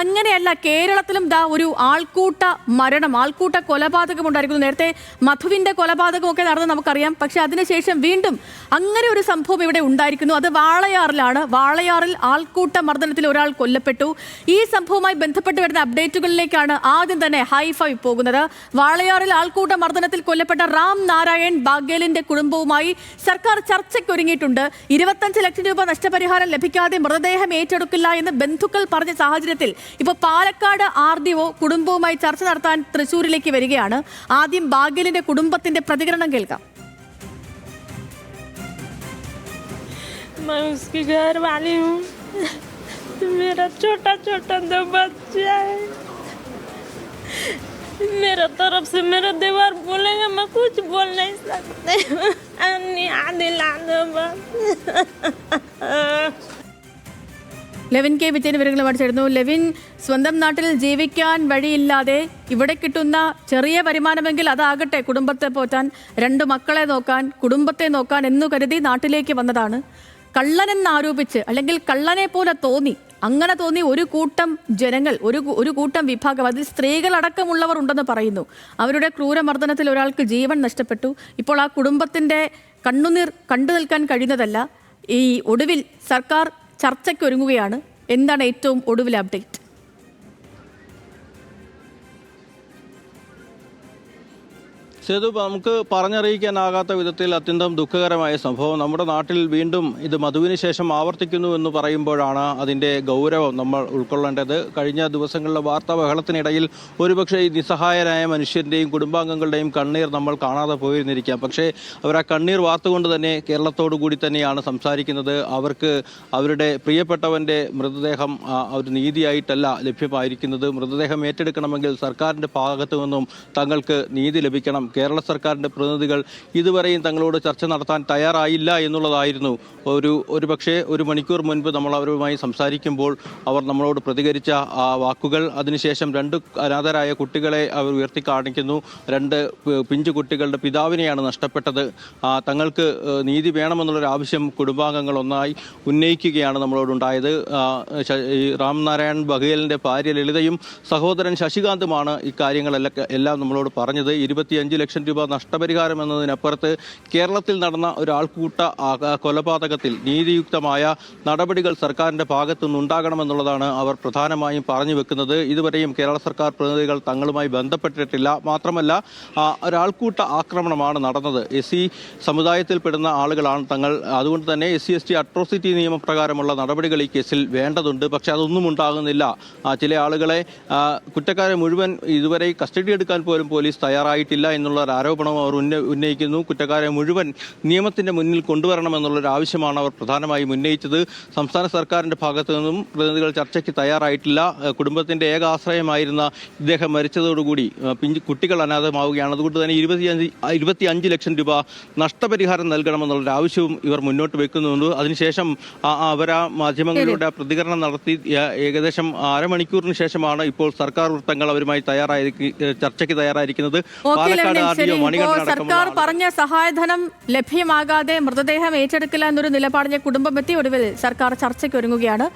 അങ്ങനെയല്ല കേരളത്തിലും ദാ ഒരു ആൾക്കൂട്ട മരണം ആൾക്കൂട്ട കൊലപാതകം ഉണ്ടായിരിക്കുന്നു നേരത്തെ മധുവിന്റെ കൊലപാതകമൊക്കെ നടന്ന് നമുക്കറിയാം. പക്ഷെ അതിനുശേഷം വീണ്ടും അങ്ങനെ ഒരു സംഭവം ഇവിടെ ഉണ്ടായിരിക്കുന്നു. അത് വാളയാറിലാണ്. വാളയാറിൽ ആൾക്കൂട്ട മർദ്ദനത്തിൽ ഒരാൾ കൊല്ലപ്പെട്ടു. ഈ സംഭവവുമായി ബന്ധപ്പെട്ട് വരുന്ന അപ്ഡേറ്റുകളിലേക്കാണ് ആദ്യം തന്നെ ഹൈഫൈ പോകുന്നത്. വാളയാറിൽ ആൾക്കൂട്ട മർദ്ദനത്തിൽ കൊല്ലപ്പെട്ട റാം നാരായൺ ബാഗേലിന്റെ കുടുംബവുമായി സർക്കാർ ചർച്ചയ്ക്കൊരുങ്ങിയിട്ടുണ്ട്. ഇരുപത്തഞ്ച് ലക്ഷം രൂപ നഷ്ടപരിഹാരം ലഭിക്കാതെ മൃതദേഹം ഏറ്റെടുക്കില്ല എന്ന് ബന്ധുക്കൾ പറഞ്ഞ സാഹചര്യത്തിൽ ഇപ്പോൾ പാലക്കാട് ആർ ഡി ഒ കുടുംബവുമായി ചർച്ച നടത്താൻ തൃശൂരിലേക്ക് വരികയാണ് ആദ്യം ബാഗേലിന്റെ കുടുംബത്തിന്റെ പ്രതികരണം കേൾക്കാം मैं उसकी घर वाली हूँ मेरा छोटा छोटा दो बच्चा है मेरा तरफ से मेरा दीवार बोलेगा मैं कुछ बोल नहीं सकते अन्नी आदि ला दो बस ലെവിൻ കെ വിജയൻ വിവരങ്ങളുമായി ചേരുന്നു ലെവിൻ സ്വന്തം നാട്ടിൽ ജീവിക്കാൻ വഴിയില്ലാതെ ഇവിടെ കിട്ടുന്ന ചെറിയ വരുമാനമെങ്കിൽ അതാകട്ടെ കുടുംബത്തെ പോറ്റാൻ രണ്ട് മക്കളെ നോക്കാൻ കുടുംബത്തെ നോക്കാൻ എന്നു കരുതി നാട്ടിലേക്ക് വന്നതാണ്. കള്ളനെന്ന് ആരോപിച്ച് അല്ലെങ്കിൽ കള്ളനെ പോലെ തോന്നി അങ്ങനെ തോന്നി ഒരു കൂട്ടം ജനങ്ങൾ ഒരു ഒരു കൂട്ടം വിഭാഗം അതിൽ സ്ത്രീകളടക്കമുള്ളവർ ഉണ്ടെന്ന് പറയുന്നു. അവരുടെ ക്രൂരമർദ്ദനത്തിൽ ഒരാൾക്ക് ജീവൻ നഷ്ടപ്പെട്ടു. ഇപ്പോൾ ആ കുടുംബത്തിന്റെ കണ്ണുനീർ കണ്ടു നിൽക്കാൻ കഴിയുന്നതല്ല. ഈ ഒടുവിൽ സർക്കാർ ചർച്ചയ്ക്ക് ഒരുങ്ങുകയാണ്. എന്താണ് ഏറ്റവും ഒടുവിൽ അപ്ഡേറ്റ് സേതു നമുക്ക് പറഞ്ഞറിയിക്കാനാകാത്ത വിധത്തിൽ അത്യന്തം ദുഃഖകരമായ സംഭവം. നമ്മുടെ നാട്ടിൽ വീണ്ടും ഇത് മധുവിന് ശേഷം ആവർത്തിക്കുന്നു എന്ന് പറയുമ്പോഴാണ് അതിന്റെ ഗൗരവം നമ്മൾ ഉൾക്കൊള്ളേണ്ടത്. കഴിഞ്ഞ ദിവസങ്ങളിലെ വാർത്താ ബഹളത്തിനിടയിൽ ഒരുപക്ഷെ ഈ നിസ്സഹായരായ മനുഷ്യന്റെയും കുടുംബാംഗങ്ങളുടെയും കണ്ണീർ നമ്മൾ കാണാതെ പോയിരുന്നിരിക്കാം. പക്ഷേ അവർ ആ കണ്ണീർ വാർത്തുകൊണ്ട് തന്നെ കേരളത്തോടു കൂടി തന്നെയാണ് സംസാരിക്കുന്നത്. അവർക്ക് അവരുടെ പ്രിയപ്പെട്ടവന്റെ മൃതദേഹം ഒരു നീതിയായിട്ടല്ല ലഭ്യമായിരിക്കുന്നത്. മൃതദേഹം ഏറ്റെടുക്കണമെങ്കിൽ സർക്കാരിന്റെ ഭാഗത്തു നിന്നും തങ്ങൾക്ക് നീതി ലഭിക്കണം. കേരള സർക്കാരിന്റെ പ്രതിനിധികൾ ഇതുവരെയും തങ്ങളോട് ചർച്ച നടത്താൻ തയ്യാറായില്ല എന്നുള്ളതായിരുന്നു. ഒരു ഒരു പക്ഷേ ഒരു മണിക്കൂർ മുൻപ് നമ്മൾ അവരുമായി സംസാരിക്കുമ്പോൾ അവർ നമ്മളോട് പ്രതികരിച്ച വാക്കുകൾ അതിനുശേഷം രണ്ട് അനാഥരായ കുട്ടികളെ അവർ ഉയർത്തി കാണിക്കുന്നു. രണ്ട് പിഞ്ചു കുട്ടികളുടെ പിതാവിനെയാണ് നഷ്ടപ്പെട്ടത്. തങ്ങൾക്ക് നീതി വേണമെന്നുള്ളൊരു ആവശ്യം കുടുംബാംഗങ്ങൾ ഒന്നായി ഉന്നയിക്കുകയാണ് നമ്മളോടുണ്ടായത്. രാംനാരായൺ ബഘേലിന്റെ ഭാര്യ ലളിതയും സഹോദരൻ ശശികാന്തുമാണ് ഇക്കാര്യങ്ങളെല്ലാം എല്ലാം നമ്മളോട് പറഞ്ഞത്. ഇരുപത്തിയഞ്ച് ലക്ഷം രൂപ നഷ്ടപരിഹാരം എന്നതിനപ്പുറത്ത് കേരളത്തിൽ നടന്ന ഒരു ആൾക്കൂട്ട കൊലപാതകത്തിൽ നീതിയുക്തമായ നടപടികൾ സർക്കാരിന്റെ ഭാഗത്തു നിന്നുണ്ടാകണമെന്നുള്ളതാണ് അവർ പ്രധാനമായും പറഞ്ഞു വെക്കുന്നത്. ഇതുവരെയും കേരള സർക്കാർ പ്രതിനിധികൾ തങ്ങളുമായി ബന്ധപ്പെട്ടിട്ടില്ല. മാത്രമല്ല ഒരാൾക്കൂട്ട ആക്രമണമാണ് നടന്നത്. എസ് സി സമുദായത്തിൽപ്പെടുന്ന ആളുകളാണ് തങ്ങൾ. അതുകൊണ്ട് തന്നെ S C S T atrocity നിയമപ്രകാരമുള്ള നടപടികൾ ഈ കേസിൽ വേണ്ടതുണ്ട്. പക്ഷേ അതൊന്നും ഉണ്ടാകുന്നില്ല. ചില ആളുകളെ കുറ്റക്കാരെ മുഴുവൻ ഇതുവരെ കസ്റ്റഡി എടുക്കാൻ പോലും പോലീസ് തയ്യാറായിട്ടില്ല എന്നുള്ള ഒരു ആരോപണം അവർ ഉന്ന ഉന്നയിക്കുന്നു. കുറ്റക്കാരെ മുഴുവൻ നിയമത്തിന്റെ മുന്നിൽ കൊണ്ടുവരണമെന്നുള്ളൊരു ആവശ്യമാണ് അവർ പ്രധാനമായും ഉന്നയിച്ചത്. സംസ്ഥാന സർക്കാരിന്റെ ഭാഗത്തു നിന്നും പ്രതിനിധികൾ ചർച്ചയ്ക്ക് തയ്യാറായിട്ടില്ല. കുടുംബത്തിന്റെ ഏക ആശ്രയമായിരുന്ന ഇദ്ദേഹം മരിച്ചതോടുകൂടി പിഞ്ചു കുട്ടികൾ അനാഥമാവുകയാണ്. അതുകൊണ്ട് തന്നെ ഇരുപത്തിയഞ്ച് ഇരുപത്തി അഞ്ച് ലക്ഷം രൂപ നഷ്ടപരിഹാരം നൽകണമെന്നുള്ളൊരു ആവശ്യവും ഇവർ മുന്നോട്ട് വെക്കുന്നുണ്ട്. അതിനുശേഷം അവർ ആ മാധ്യമങ്ങളിലൂടെ പ്രതികരണം നടത്തി ഏകദേശം അരമണിക്കൂറിന് ശേഷമാണ് ഇപ്പോൾ സർക്കാർ വൃത്തങ്ങൾ അവരുമായി തയ്യാറായി ചർച്ചയ്ക്ക് തയ്യാറായിരിക്കുന്നത്. പാലക്കാട് സർക്കാർ പറഞ്ഞ സഹായധനം ലഭ്യമാകാതെ മൃതദേഹം ഏറ്റെടുക്കില്ല എന്നൊരു നിലപാടിനെ കുടുംബം എത്തി ഒടുവിൽ സർക്കാർ ചർച്ചയ്ക്ക് ഒരുങ്ങുകയാണ്.